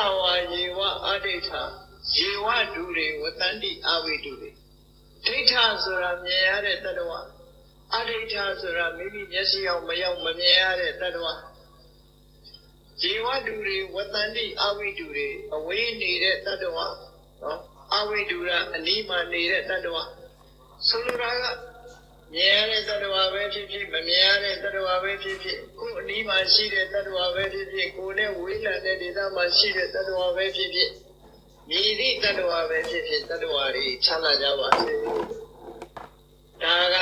ဋ္ဌဝါယေဝအဋိဋ္ဌယေဝဒုတွေဝတန္တိအဝိတုတွေဒိဋ္ဌဆိုတာမြင်ရတဲ့တ attva အဋိဋ္ဌဆိုတာမိမိမျက်စိအောင်မရောက်မမြင်ရတဲ့တ attva ယေဝဒုတွေဝတန္တိအဝိတုတွေအဝေးနေတဲ့တ attva နော်အဝိတုကအနီးမှာနေတဲ့တ attva ဆိုလိုတာက မြင်ရတဲ့တ attva ပဲဖြစ်ဖြစ်မမြင်ရတဲ့တ attva ပဲဖြစ်ဖြစ်ကိုယ်အနီးမှာရှိတဲ့တ attva ပဲဖြစ်ဖြစ်ကိုယ်နဲ့ဝေးလံတဲ့ဒေသမှာရှိတဲ့တ attva ပဲဖြစ်ဖြစ်မြည်သည့်တ attva ပဲဖြစ်ဖြစ်တ attva တွေချမ်းသာကြပါစေဒါက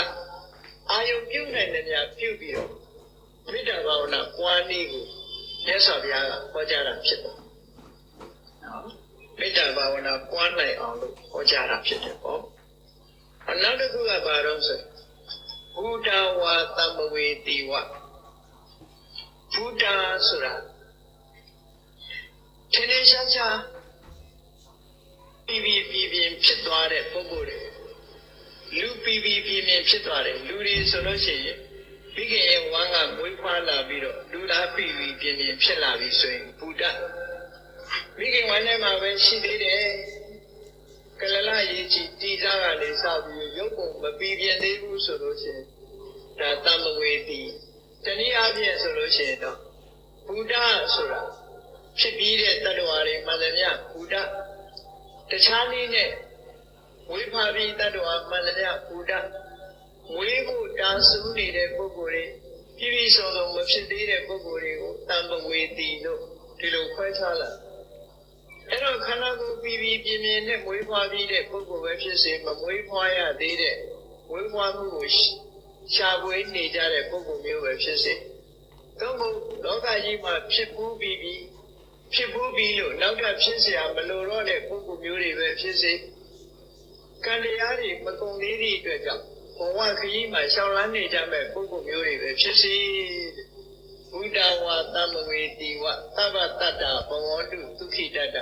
အာယုပြုနိုင်တဲ့များပြုပြီးတော့မေတ္တာဘာဝနာပွားနည်းကိုမြတ်စွာဘုရားကဟောကြားတာဖြစ်တယ်နော်မေတ္တာဘာဝနာပွားနိုင်အောင်လို့ဟောကြားတာဖြစ်တယ်ပေါ့အနောက်တစ်ခုကဘာလို့ဆို ဘုဒ္ဓဝါသမ္မဝေတိဝဘုဒ္ဓဆိုတာထင်းထင်းရှားရှားပြီးပြီးပြီးပြီးဖြစ်သွားတဲ့ပုဂ္ဂိုလ်တွေလူပြီးပြီးပြီးပြီးဖြစ်သွားတယ်လူတွေဆိုလို့ရှိရင်ပြီးခင်ရဲ့ဝမ်းကမွေးဖွားလာပြီးတော့လူသားပြီးပြီးပြင်းပြင်းဖြစ်လာပြီဆိုရင်ဘုဒ္ဓမိခင်ဝမ်းထဲမှာပဲရှိသေးတယ် ကလလရေးချီတီစားကလေးစပြီးရုပ်ပုံမပြီးပြင်းသေးဘူးဆိုလို့ရှိရင်ဒါတမဝေတိတနည်းအားဖြင့်ဆိုလို့ရှိရင်တော့ဘုဒ္ဓဆိုတာဖြစ်ပြီးတဲ့တ attva တွေမှန်တယ်မြဘုဒ္ဓတခြားနည်းနဲ့ဝိဖာပြီးတ attva မှန်တယ်မြဘုဒ္ဓဝေးဖို့တာဆူနေတဲ့ပုဂ္ဂိုလ်တွေပြည့်ပြည့်စုံစုံမဖြစ်သေးတဲ့ပုဂ္ဂိုလ်တွေကိုတမဝေတိလို့ဒီလိုခွဲခြားလာ အဲ့တော့ခန္ဓာကိုယ်ပြီးပြီးပြင်းပြင်းနဲ့မွေးဖွားပြီးတဲ့ပုဂ္ဂိုလ်ပဲဖြစ်စေမမွေးဖွားရသေးတဲ့ဝေးဖွားမှုကိုရှာဖွေနေကြတဲ့ပုဂ္ဂိုလ်မျိုးပဲဖြစ်စေသို့မဟုတ်လောကကြီးမှာဖြစ်ပူးပြီးပြီးဖြစ်ပူးပြီးလို့နောက်ထပ်ဖြစ်เสียမလိုတော့တဲ့ပုဂ္ဂိုလ်မျိုးတွေပဲဖြစ်စေကံတရားတွေမကုန်သေးသည့်အတွက်ကြောင့်ဘဝခရီးမှာရှောင်လန်းနေကြမဲ့ပုဂ္ဂိုလ်မျိုးတွေပဲဖြစ်စေဘုဒ္ဓဝါသမဝေတိဝသဗ္ဗတတ္တဘဝတုဒုက္ခိတတ္တ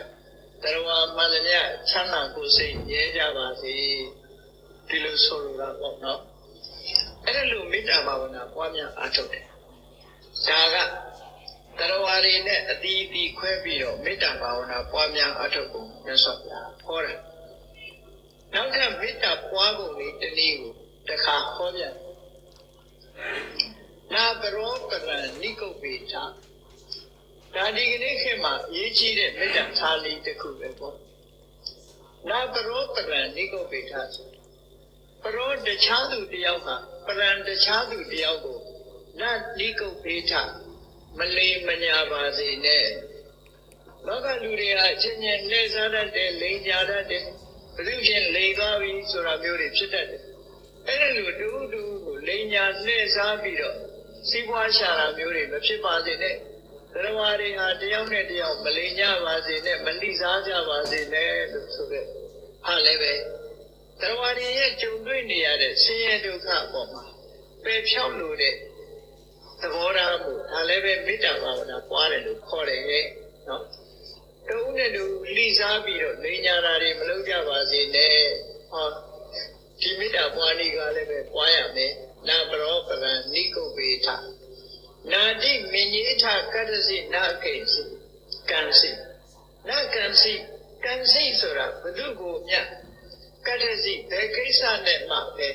တရဝမန္တမြချမ်းသာကိုယ်စိတ်မြဲကြပါစေဒီလိုဆိုလိုတာပေါ့နော်အဲ့ဒါလိုမေတ္တာဘာဝနာပွားများအားထုတ်တယ်ဒါကတရဝါတွေနဲ့အတီးအီးခွဲပြီးတော့မေတ္တာဘာဝနာပွားများအားထုတ်ဖို့မြတ်စွာဘုရားဟောတယ်နောက်ထပ်မေတ္တာပွားပုံလေးတစ်နည်းကိုတစ်ခါဟောပြန်နာပရောပရဏနိကုပ္ပေထ ဒါဒီကနေ့ခေတ်မှာအရေးကြီးတဲ့မေတ္တာထားလေးတစ်ခုပဲပေါ့နာပရောပရဏနိကုပ္ပေထဆိုပရောတခြားသူတယောက်ကပရံတခြားသူတယောက်ကိုနတ်နိကုပ္ပေထမလိမ်မညာပါစေနဲ့လောကလူတွေကအချင်းချင်းနှဲစားတတ်တယ်လိန်ကြတတ်တယ်ဘယ်သူဖြင့်လိန်သွားပြီဆိုတာမျိုးတွေဖြစ်တတ်တယ်အဲ့ဒါလိုတူတူကိုလိန်ညာနှဲစားပြီးတော့စီးပွားရှာတာမျိုးတွေမဖြစ်ပါစေနဲ့ သရဝါတွေဟာတယောက်နဲ့တယောက်မလိန်ကြပါစေနဲ့မလိစားကြပါစေနဲ့လို့ဆိုတဲ့ဟာလည်းပဲသရဝါတွေရဲ့ကြုံတွေ့နေရတဲ့ဆင်းရဲဒုက္ခအပေါ်မှာပယ်ဖြောက်လို့တဲ့သဘောထားမှုဒါလည်းပဲမေတ္တာဘာဝနာပွားတယ်လို့ခေါ်တယ်ရဲ့နော်တုံးနဲ့တူလိစားပြီးတော့လိန်ညာတာတွေမလုပ်ကြပါစေနဲ့ဟောဒီမေတ္တာပွားနည်းကလည်းပဲပွားရမယ်နာပရောပရံနိကုပ္ပေထ နာတိမင်ကြီးထကတ္တစီနာကိစီကံစီနာကံစီကံစီဆိုတာဘု து ကိုမြတ်ကတ္တစီဘယ်ကိစ္စနဲ့မှပဲ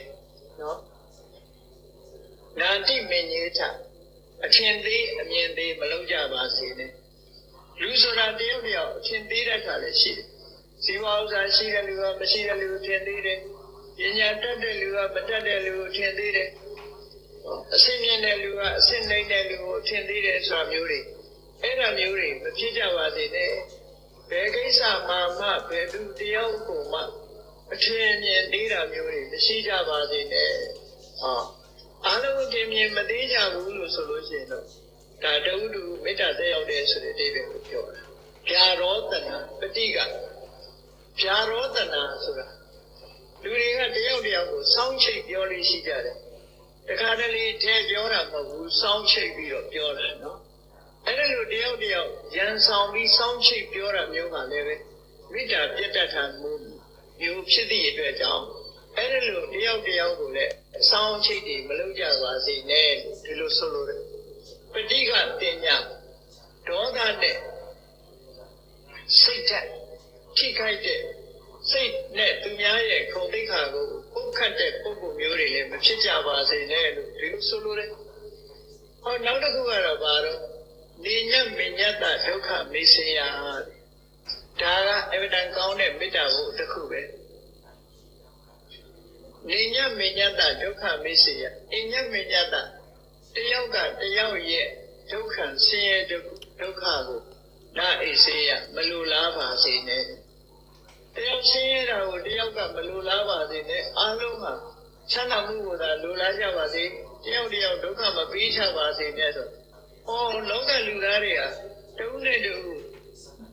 နော်နာတိမင်ကြီးထအထင်သေးအမြင်သေးမလုံးကြပါစေနဲ့လူဆိုတာတယောက်တယောက်အထင်သေးတဲ့ခါလည်းရှိတယ်ဇီဝဥစ္စာရှိတဲ့လူကမရှိတဲ့လူထင်သေးတယ်ပညာတတ်တဲ့လူကမတတ်တဲ့လူကိုထင်သေးတယ်အစင်မြင့် တဲ့လူကအစင်နိုင်တဲ့လူကိုထင်သေးတယ်ဆိုတာမျိုးတွေအဲ့ဒါမျိုးတွေမဖြစ်ကြပါစေနဲ့ဘယ်ကိစ္စမှမှဘယ်သူတယောက်ကိုမှအထင်မြင်သေးတာမျိုးတွေမရှိကြပါစေနဲ့ဟောအားလုံးအထင်မြင်မသေးကြဘူးလို့ဆိုလို့ရှိရင်တော့ဒါတဝုဒ္ဓမေတ္တာသက်ရောက်တဲ့ဆိုတဲ့အဓိပ္ပာယ်ကိုပြောတာဗျာရောတနာပฏิကဗျာရောတနာဆိုတာလူတွေကတယောက်တယောက်ကိုစောင်းချိတ်ပြောလို့ရှိကြတယ် တခါတလေထဲပြောတာမဟုတ်ဘူးစောင်းချိတ်ပြီးတော့ပြောတာနော်အဲ့ဒါလိုတယောက်တယောက်ရန်ဆောင်ပြီးစောင်းချိတ်ပြောတာမျိုးကလည်းပဲမေတ္တာပြတ်တတ်တာမျိုးမျိုးဖြစ်သည့်အတွက်ကြောင့်အဲ့ဒါလိုတယောက်တယောက်ကိုလည်းအဆောင်ချိတ်တွေမလုပ်ကြပါစေနဲ့ဒီလိုဆိုလိုတယ်ပဋိကတင်ညာဒေါသနဲ့စိတ်ဓာတ်ထိခိုက်တဲ့စိတ်နဲ့သူများရဲ့ခုံတိတ်ခါကိုပုတ်ခတ်တဲ့ပုံပုံ မျိုးတွေလည်းမဖြစ်ကြပါစေနဲ့လို့ဒီလိုဆိုလိုတယ်ဟောနောက်တစ်ခုကတော့ဘာတော့နေညတ်မညတ်တာဒုက္ခမေစရာဒါကအဗဒံကောင်းတဲ့မေတ္တာကိုတစ်ခုပဲနေညတ်မညတ်တာဒုက္ခမေစရာအညတ်မညတ်တာတယောက်ကတယောက်ရဲ့ဒုက္ခဆင်းရဲဒုက္ခကိုနာအိစေရမလိုလားပါစေနဲ့တယောက်ဆင်းရဲတာကိုတယောက်ကမလိုလားပါစေနဲ့အားလုံးဟာ ချမ်းသာမှုကိုသာလိုလားကြပါစေတယောက်တယောက်ဒုက္ခမပေးချပါစေနဲ့ဆိုဟောလောကလူသားတွေဟာတုံးနဲ့တူ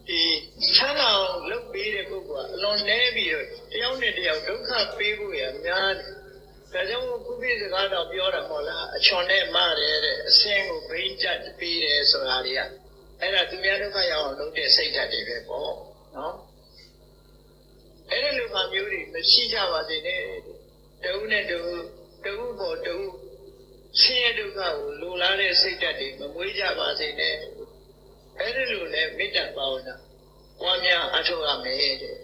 ဒီချမ်းသာအောင်လုပ်ပေးတဲ့ပုဂ္ဂိုလ်ကအလွန်နည်းပြီးတော့တယောက်နဲ့တယောက်ဒုက္ခပေးဖို့ရများတယ်ဒါကြောင့်ခုပြည့်စကားတော့ပြောတာမဟုတ်လားအချွန်နဲ့မတယ်တဲ့အစင်းကိုဘိန်းကြက်ပေးတယ်ဆိုတာတွေကအဲ့ဒါသူများဒုက္ခရောက်အောင်လုပ်တဲ့စိတ်ဓာတ်တွေပဲပေါ့နော်အဲ့ဒီလိုမှမျိုးတွေမရှိကြပါစေနဲ့ တူနဲ့တူတူပေါ်တူဆင်းရဲဒုက္ခကိုလိုလားတဲ့စိတ်ဓာတ်တွေမမွေးကြပါစေနဲ့အဲ့ဒီလိုနဲ့မေတ္တာဘာဝနာပွားများအထောက်အမယ်တဲ့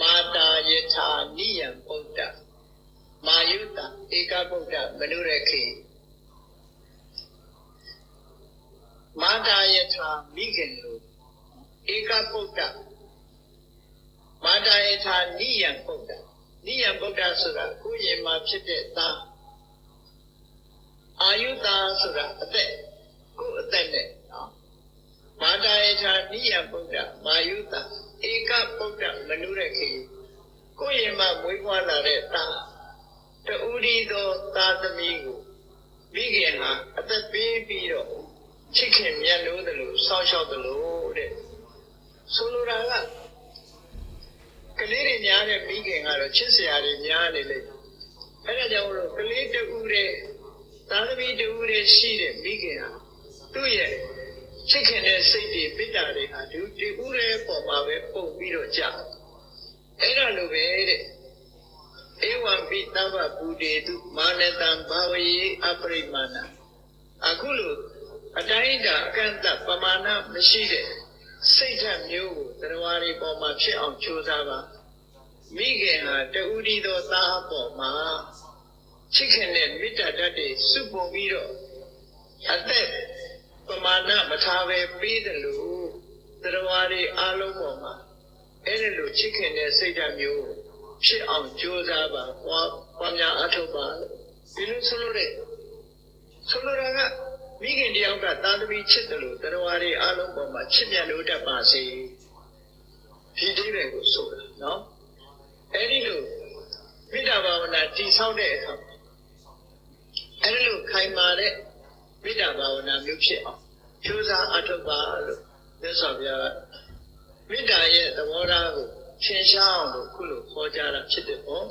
မာတာယထာနိယံပုဒ္ဒမာယုတဧကဗုဒ္ဓမနုရခေမာတာယထာမိခင်လိုဧကဗုဒ္ဓမာတာယထာနိယံဗုဒ္ဓ နိယံဗုဒ္ဓဆိုတာကိုယ်ရင်မှာဖြစ်တဲ့သားအာယုတာဆိုတာအသက်ကိုယ်အသက်နဲ့နော်မာတာယထာနိယံဗုဒ္ဓမာယုတာဧကဗုဒ္ဓမနုရခေကိုယ်ရင်မှာမွေးဖွားလာတဲ့သားတူရီသောသားသမီးကိုမိခင်ဟာအသက်ပေးပြီးတော့ချစ်ခင်မြတ်လို့တယ်လို့စောင့်ရှောက်တယ်လို့တဲ့ဆိုလိုတာက ကလေးတွေများတဲ့မိခင်ကတော့ချစ်စရာတွေများနေလေအဲ့ဒါကြောင့်လို့ကလေးတူတဲ့သားသမီးတူတဲ့ရှိတဲ့မိခင်ဟာသူ့ရဲ့ချစ်ခင်တဲ့စိတ်တွေပိတ္တာတွေဟာဒီတူတဲ့ပုံမှာပဲပုံပြီးတော့ကြာအဲ့ဒါလိုပဲတဲ့ဧဝံပိတဗ္ဗဘူတေတုမာနတံဘာဝယေအပရိမာဏအခုလိုအတိုင်းအတာအကန့်အသတ်ပမာဏမရှိတဲ့စိတ်ဓာတ်မျိုးကို တရားတွေပေါ်မှာဖြစ်အောင်ကြိုးစားပါမိခင်ဟာတူဒီသောသားပေါ်မှာချစ်ခင်တဲ့မေတ္တာဓာတ်တွေစုပုံပြီးတော့အသက်ပမာဏမထားပဲပေးတယ်လို့တရားတွေအားလုံးပေါ်မှာအဲ့ဒီလိုချစ်ခင်တဲ့စိတ်ဓာတ်မျိုးဖြစ်အောင်ကြိုးစားပါဟောပွားများအထောက်ပါဒီလိုဆိုလို့တဲ့ဆိုလိုတာကမိခင်တယောက်ကသာသမီချစ်တယ်လို့တရားတွေအားလုံးပေါ်မှာချစ်မြတ်လို့တတ်ပါစေ ဒီတိပဲကိုဆိုတာနော်အဲ့ဒီလိုမေတ္တာဘာဝနာတည်ဆောက်တဲ့အခါအဲ့ဒီလိုခိုင်မာတဲ့မေတ္တာဘာဝနာမျိုးဖြစ်အောင်ကြိုးစားအထောက်ပါလို့မြတ်စွာဘုရားမေတ္တာရဲ့သဘောထားကိုရှင်းရှားအောင်လို့ခုလိုခေါ်ကြတာဖြစ်တယ်ပေါ့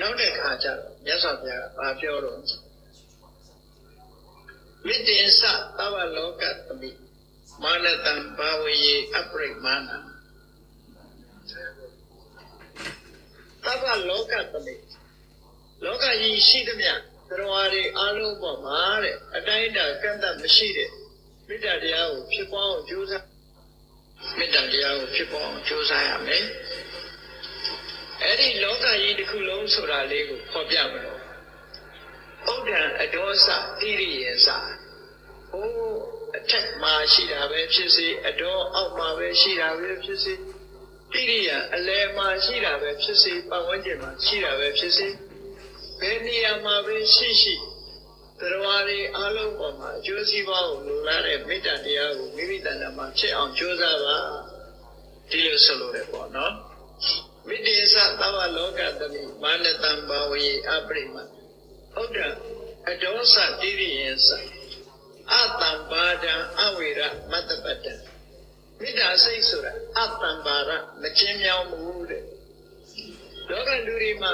နောက်တဲ့ခါကျတော့မြတ်စွာဘုရားကဘာပြောတော့မိတေသသဝလောကသမိ မာနတံဘာဝယေအပရိမာဏသဗ္ဗလောကသမိလောကကြီးရှိသမျှတရားတွေအလုံးပေါ်မှာတဲ့အတိုင်းအတာကန့်သတ်မရှိတဲ့မေတ္တာတရားကိုဖြစ်ပေါ်အောင်ကြိုးစားမေတ္တာတရားကိုဖြစ်ပေါ်အောင်ကြိုးစားရမယ်အဲ့ဒီလောကကြီးတစ်ခုလုံးဆိုတာလေးကိုဖော်ပြမလို့ဥဒ္ဒံအဒောစတိရိယေစဟို အထက်မှာရှိတာပဲဖြစ်စေအဒေါအောက်မှာပဲရှိတာပဲဖြစ်စေတိရိယအလယ်မှာရှိတာပဲဖြစ်စေပတ်ဝန်းကျင်မှာရှိတာပဲဖြစ်စေဘယ်နေရာမှာပဲရှိရှိတရားတွေအလုံးပေါ်မှာအကျိုးစီးပွားကိုလိုလားတဲ့မေတ္တာတရားကိုမိမိတဏ္ဍာမှာဖြစ်အောင်ကြိုးစားပါဒီလိုဆိုလိုတယ်ပေါ့နော်မိတေသသဝလောကတမိမာနတံဘာဝေအပရိမဟုတ်တယ်အဒောသတိရိယသ အတံပါဒံအဝေရမတ္တပတ္တမေတ္တာစိတ်ဆိုတာအတံပါရမချင်းမြောင်းမှုတဲ့လောကလူတွေမှာ